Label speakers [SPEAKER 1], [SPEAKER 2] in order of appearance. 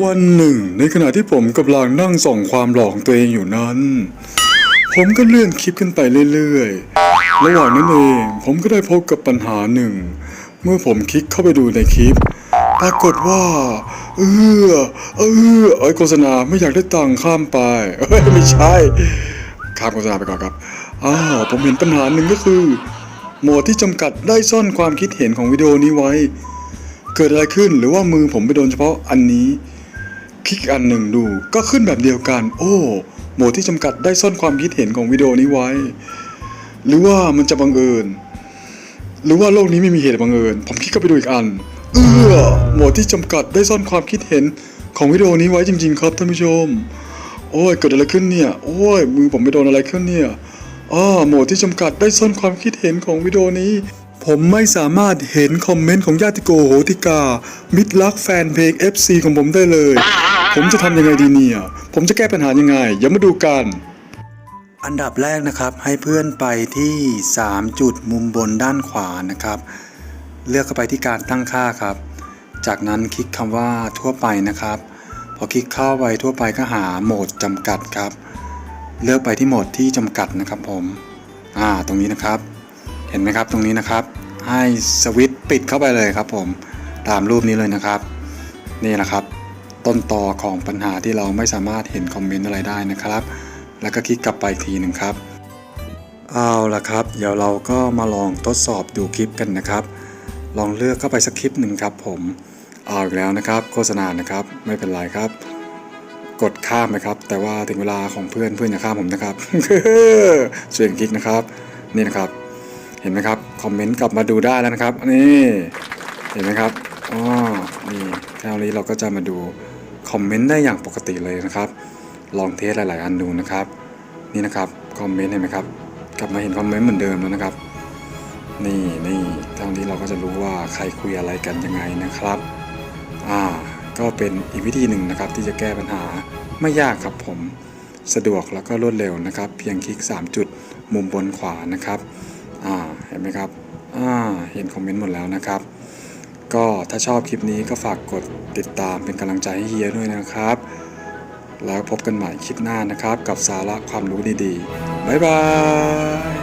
[SPEAKER 1] วันหนึ่ง ในขณะที่ผมกำลังนั่งส่องความหล่อของตัวเองอยู่นั้น ผมก็เลื่อนคลิปขึ้นไปเรื่อยๆ ระหว่างนั้นเองผมก็ได้พบกับปัญหาหนึ่ง เมื่อผมคลิกเข้าไปดูในคลิป ปรากฏว่า เออเออไอโฆษณาไม่อยากได้ตังค์ข้ามไปเอ้ยไม่ใช่ข้ามโฆษณาไปก่อนครับอ้าวผมเห็นปัญหาหนึ่งก็คือโหมดที่จำกัดได้ซ่อนความคิดเห็นของวิดีโอนี้ไว้ เกิดอะไรขึ้นหรือว่ามือผมไปโดนเฉพาะอันนี้ คลิกอันหนึ่งดูก็ขึ้นแบบเดียวกัน โอ้ โหมดที่จำกัดได้ซ่อนความคิดเห็นของวิดีโอนี้ไว้ หรือว่ามันจะบังเอิญ หรือว่าโลกนี้ไม่มีเหตุบังเอิญ ผมคลิกเข้าไปดูอีกอัน เอื้อโหมดที่จำกัดได้ซ่อนความคิดเห็นของวิดีโอนี้ไว้จริง ๆ ครับท่านผู้ชม โอ้ยเกิดอะไรขึ้นเนี่ย โอ้ยมือผมไปโดนอะไรขึ้นเนี่ยอ้าโหมดที่จำกัดได้ซ่อนความคิดเห็นของวิดีโอนี้ ผมไม่สามารถเห็นคอมเมนต์ของญาติโกโหติกา มิตรรักแฟนเพลง FC ของผมได้เลย ผมจะทำยังไงดีเนี่ย ผมจะแก้ปัญหายังไง อย่ามาดูกัน อันดับแรกนะครับให้เพื่อนไปที่ 3 จุดมุมบนด้านขวานะครับ เลือกเข้าไปที่การตั้งค่าครับ จากนั้นคลิกคำว่าทั่วไปนะครับ พอคลิกเข้าไปทั่วไปก็หาโหมดจำกัดครับ เลือกไปที่โหมดที่จำกัดนะครับผมอ่าตรงนี้นะครับ เห็นไหมครับตรงนี้นะครับ ให้สวิตช์ปิดเข้าไปเลยครับผมตามรูปนี้เลยนะครับ นี่นะครับ ต้นตอของปัญหาที่เราไม่สามารถเห็นคอมเมนต์อะไรได้นะครับ แล้วก็คลิกกลับไปทีหนึ่งครับ เอาละครับ เดี๋ยวเราก็มาลองทดสอบดูคลิปกันนะครับ ลองเลือกเข้าไปสักคลิปหนึ่งครับ ผม เอาอีกแล้วนะครับ โฆษณานะครับ ไม่เป็นไรครับ กดข้ามไปครับ แต่ว่าถึงเวลาของเพื่อนเพื่อนอย่าข้ามผมนะครับเสียงคลิกนะครับ นี่นะครับ เห็นไหมครับ คอมเมนต์กลับมาดูได้แล้วนะครับ นี่ เห็นไหมครับ อ๋อนี่คราวนี้เราก็จะมาดูคอมเมนต์ได้อย่างปกติเลยนะครับ ลองเทสหลาย ๆ อันดูนะครับ นี่นะครับคอมเมนต์เห็นไหมครับ กลับมาเห็นคอมเมนต์เหมือนเดิมแล้วนะครับ นี่นี่ทางนี้เราก็จะรู้ว่าใครคุยอะไรกันยังไงนะครับ อ่า ก็เป็นอีกวิธีหนึ่งนะครับ ที่จะแก้ปัญหาไม่ยากครับผม สะดวกแล้วก็รวดเร็วนะครับ เพียงคลิก 3 จุดมุมบนขวานะครับ อ่า เห็นไหมครับ อ่า เห็นคอมเมนต์หมดแล้วนะครับ ก็ถ้าชอบคลิปนี้ก็ฝากกดติดตามเป็นกำลังใจให้เฮียด้วยนะครับ แล้วพบกันใหม่คลิปหน้านะครับ กับสาระความรู้ดีๆ บ๊ายบาย